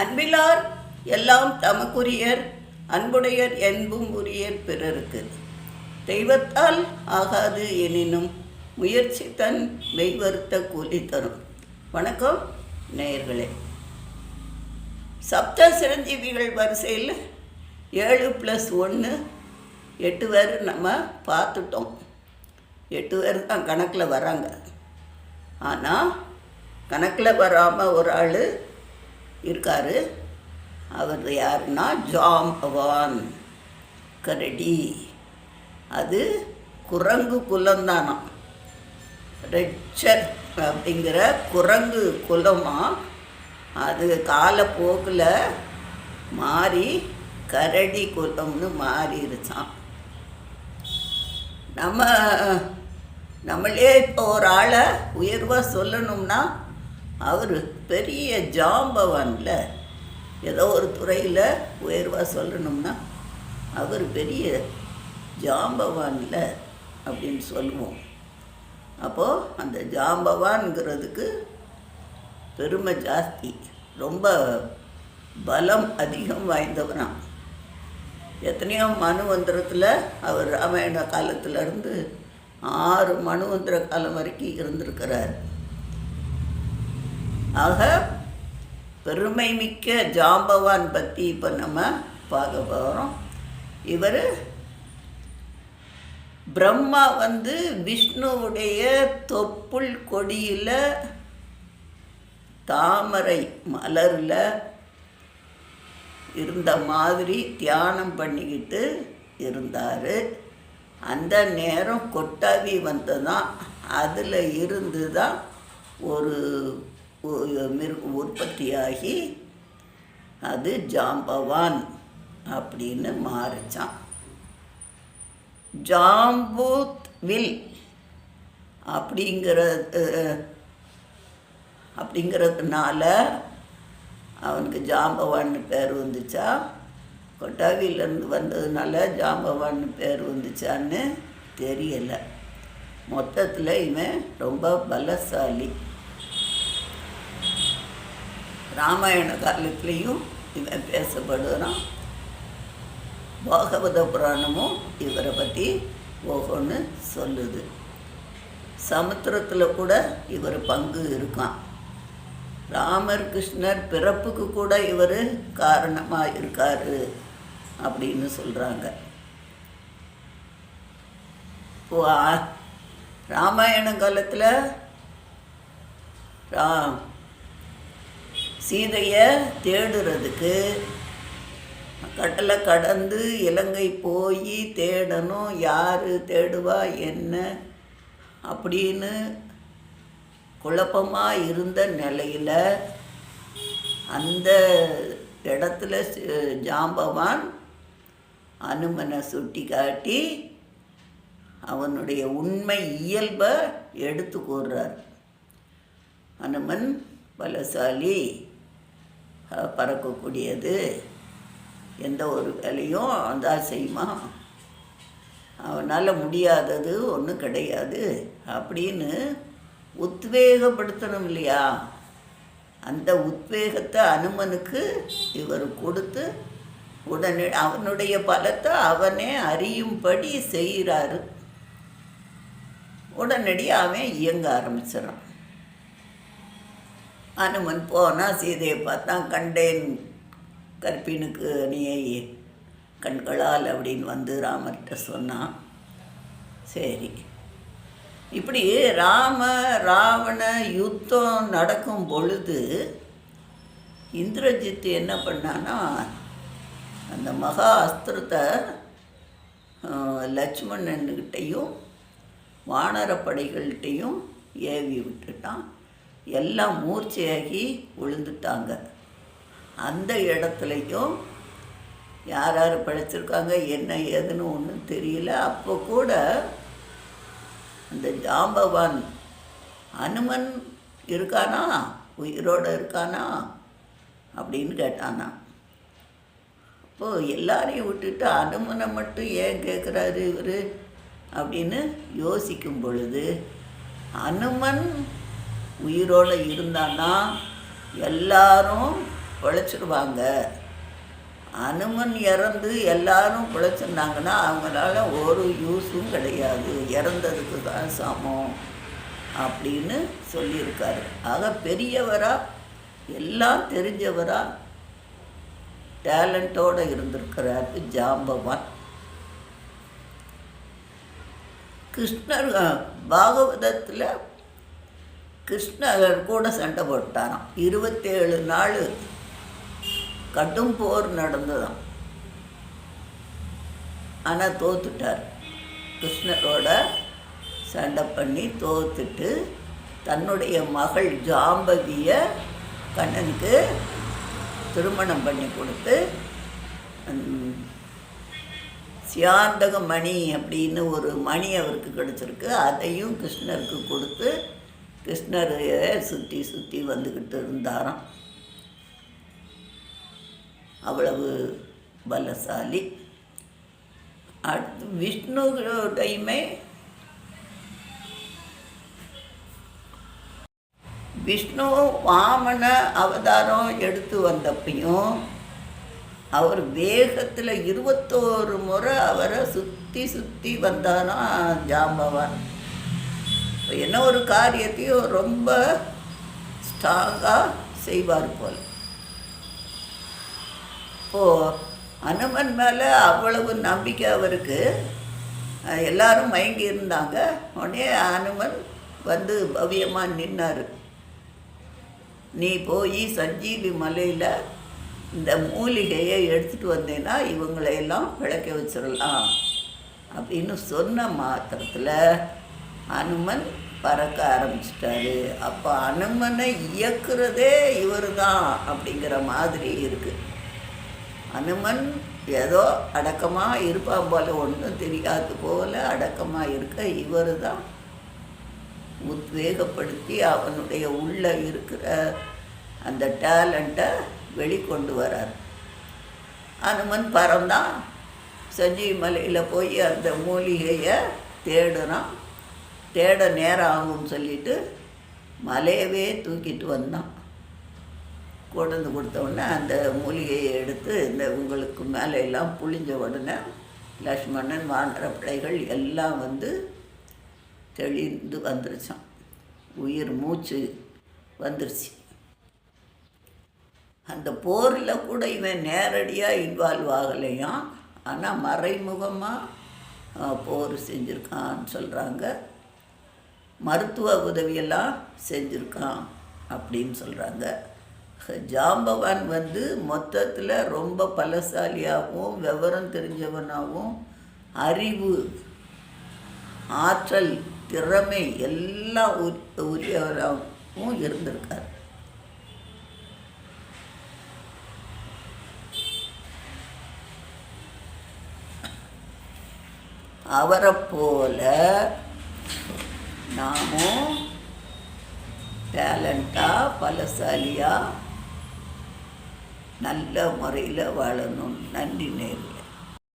அன்பிலார் எல்லாம் தமக்குரியர் அன்புடையர் என்பும் உரியர் பிறருக்கு. தெய்வத்தால் ஆகாது எனினும் முயற்சி தன் மெய்வருத்த கூலி தரும். வணக்கம் நேயர்களே. சப்த சிரஞ்சீவிகள் வரிசையில் ஏழு ப்ளஸ் ஒன்று எட்டு பேர் நம்ம பார்த்துட்டோம். எட்டு பேர் தான் கணக்கில் வராங்க. ஆனால் கணக்கில் வராமல் ஒரு ஆள் இருக்கார். அவர் யாருன்னா ஜாம்பவான் கரடி. அது குரங்கு குலம்தானாம் ரெட்சர் அப்படிங்கிற குரங்கு குலமாக அது காலப்போக்கில் மாறி கரடி குலம்னு மாறிடுச்சான் நம்ம நம்மளே இப்போ ஒரு ஆளை உயர்வாக சொல்லணும்னா அவர் பெரிய ஜாம்பவானில் ஏதோ ஒரு துறையில் உயர்வாக சொல்லணும்னா அவர் பெரிய ஜாம்பவானில் அப்படின்னு சொல்லுவோம். அப்போது அந்த ஜாம்பவான்ங்கிறதுக்கு பெருமை ஜாஸ்தி. ரொம்ப பலம் அதிகம் வாய்ந்தவனாம் எத்தனையோ மனுவந்திரத்தில் அவர் ராமாயண காலத்திலேருந்து ஆறு மனுவந்திர காலம் வரைக்கும் இருந்திருக்கிறார். ஆக பெருமை மிக்க ஜாம்பவான் பற்றி இப்போ நம்ம பார்க்க போகிறோம் இவர் பிரம்மா வந்து விஷ்ணுவுடைய தொப்புள் கொடியில் தாமரை மலரில் இருந்த மாதிரி தியானம் பண்ணிக்கிட்டு இருந்தார். அந்த நேரம் கொட்டாவி வந்ததான் அதில் இருந்து தான் ஒரு உற்பத்தியாகி அது ஜாம்பவான் அப்படின்னு மாறிச்சான் ஜாம்பூத் வில் அப்படிங்கிறது அப்படிங்கிறதுனால அவனுக்கு ஜாம்பவான்னு பேர் வந்துச்சா? கொட்டாவிலேருந்து வந்ததுனால ஜாம்பவான்னு பேர் வந்துச்சான்னு தெரியலை. மொத்தத்தில் இவன் ரொம்ப பலசாலி. ராமாயண காலத்துலேயும் இவன் பேசப்படுறான் பாகவத புராணமும் இவரை பற்றி ஓகோன்னு சொல்லுது. சமுத்திரத்தில் கூட இவர் பங்கு இருக்கான். ராமர் கிருஷ்ணர் பிறப்புக்கு கூட இவர் காரணமாக இருக்கார் அப்படின்னு சொல்கிறாங்க ராமாயண காலத்தில் ரா சீதையை தேடுறதுக்கு கடலை கடந்து இலங்கை போய் தேடணும் யார் தேடுவா என்ன அப்படின்னு குழப்பமாக இருந்த நிலையில் அந்த இடத்துல ஜாம்பவான் அனுமனை சுட்டி காட்டி அவனுடைய உண்மை இயல்பை எடுத்து கூறுறார். அனுமன் பலசாலி பறக்கக்கூடியது. எந்த ஒரு வேலையும் அதான் செய்யுமா? அவனால் முடியாதது ஒன்றும் கிடையாது. அப்படின்னு உத்வேகப்படுத்தணும் இல்லையா? அந்த உத்வேகத்தை அனுமனுக்கு இவர் கொடுத்து உடனே அவனுடைய பலத்தை அவனே அறியும்படி செய்கிறாரு. உடனடியாக அவன் இயங்க ஆரம்பிச்சிடறான். அனுமன் போனால் சீதையை பார்த்தான் கண்டேன் கற்பினுக்கு நீயை கண்களால் அப்படின்னு வந்து ராமர்கிட்ட சொன்னான். சரி. இப்படி ராம ராவண யுத்தம் நடக்கும் பொழுது இந்திரஜித் என்ன பண்ணான்னா அந்த மகா அஸ்திரத்தை லட்சுமணன்கிட்டையும் வானரப்படைகள்கிட்டையும் ஏவி விட்டுட்டான். எல்லாம் மூர்ச்சையாகி விழுந்துட்டாங்க அந்த இடத்துலையும் யார் யார் படைச்சிருக்காங்க என்ன ஏதுன்னு ஒன்றும் தெரியல. அப்போ கூட அந்த ஜாம்பவான் அனுமன் இருக்கானா? உயிரோடு இருக்கானா? அப்படின்னு கேட்டானா. அப்போது எல்லாரையும் விட்டுட்டு அனுமனை மட்டும் ஏன் கேட்குறாரு இவர்? அப்படின்னு யோசிக்கும் பொழுது அனுமன் உயிரோடு இருந்தான்னா எல்லாரும் பிழைச்சிடுவாங்க அனுமன் இறந்து எல்லாரும் பிழைச்சிருந்தாங்கன்னா அவங்களால ஒரு யூஸும் கிடையாது. இறந்ததுக்கு தான் சமம் அப்படின்னு சொல்லியிருக்காரு. ஆக பெரியவரா எல்லாம் தெரிஞ்சவரா டேலண்ட்டோடு இருந்திருக்கிறாரு ஜாம்பவான். கிருஷ்ணர் பாகவதத்தில் கிருஷ்ணர் கூட சண்டை போட்டாராம். இருபத்தேழு நாள் கடும் போர் நடந்ததாம். ஆனால் தோத்துட்டார். கிருஷ்ணரோட சண்டை பண்ணி தோத்துட்டு தன்னுடைய மகள் ஜாம்பவியை கண்ணனுக்கு திருமணம் பண்ணி கொடுத்து சியாந்தக மணி அப்படின்னு ஒரு மணி அவருக்கு கிடச்சிருக்கு. அதையும் கிருஷ்ணருக்கு கொடுத்து கிருஷ்ணரையே சுற்றி சுற்றி வந்துக்கிட்டு இருந்தாராம். அவ்வளவு பலசாலி. அடுத்து விஷ்ணுடையுமே விஷ்ணு வாமன அவதாரம் எடுத்து வந்தப்பையும் அவர் வேகத்தில் இருபத்தோரு முறை அவரை சுற்றி சுற்றி வந்தாராம் ஜாம்பவான். என்ன ஒரு காரியத்தையும் ரொம்ப ஸ்ட்ராங்காக செய்வார் போல். இப்போது அனுமன் மேலே அவ்வளவு நம்பிக்கை அவருக்கு. எல்லாரும் மயங்கி இருந்தாங்க. உடனே அனுமன் வந்து பவ்யமாக நின்னார். நீ போய் சஞ்சீவி மலையில் இந்த மூலிகையை எடுத்துகிட்டு வந்தேன்னா இவங்களையெல்லாம் விளக்க வச்சிடலாம். அப்படின்னு சொன்ன மாத்திரத்தில் அனுமன் பறக்க ஆரம்பிச்சிட்டாரு. அப்போ அனுமனை இயக்குறதே இவர் தான் அப்படிங்கிற மாதிரி இருக்குது அனுமன் ஏதோ அடக்கமாக இருப்பான் போல ஒன்றும் தெரியாது போல அடக்கமாக இருக்க இவர் தான் உத்வேகப்படுத்தி அவனுடைய உள்ளே இருக்கிற அந்த டேலண்ட்டை வெளிக்கொண்டு வரார். அனுமன் பறந்தான். சஞ்சீவி மலையில் போய் அந்த மூலிகையை தேடுறான். தேட நேரம் ஆகும்னு சொல்லிட்டு மலையவே தூக்கிட்டு வந்தான். கொண்டு வந்து கொடுத்த உடனே அந்த மூலிகையை எடுத்து இந்த உங்களுக்கு மேலே எல்லாம் புளிஞ்ச உடனே லக்ஷ்மணன் வானர பிள்ளைகள் எல்லாம் வந்து தெளிந்து வந்துருச்சான் உயிர் மூச்சு வந்துருச்சு. அந்த போரில் கூட இவன் நேரடியாக இன்வால்வ் ஆகலையாம். ஆனால் மறைமுகமாக போர் செஞ்சுருக்கான்னு சொல்கிறாங்க மருத்துவ உதவியெல்லாம் செஞ்சுருக்கான் அப்படின்னு சொல்கிறாங்க ஜாம்பவான் வந்து மொத்தத்தில் ரொம்ப பலசாலியாகவும் விவரம் தெரிஞ்சவனாகவும் அறிவு ஆற்றல் திறமை எல்லாம் உரியவராகவும் இருந்திருக்கார். அவரை போல நாமும் டேலண்ட்டாக பலசாலியாக நல்ல முறையில் வாழணும். நன்றி நேரில்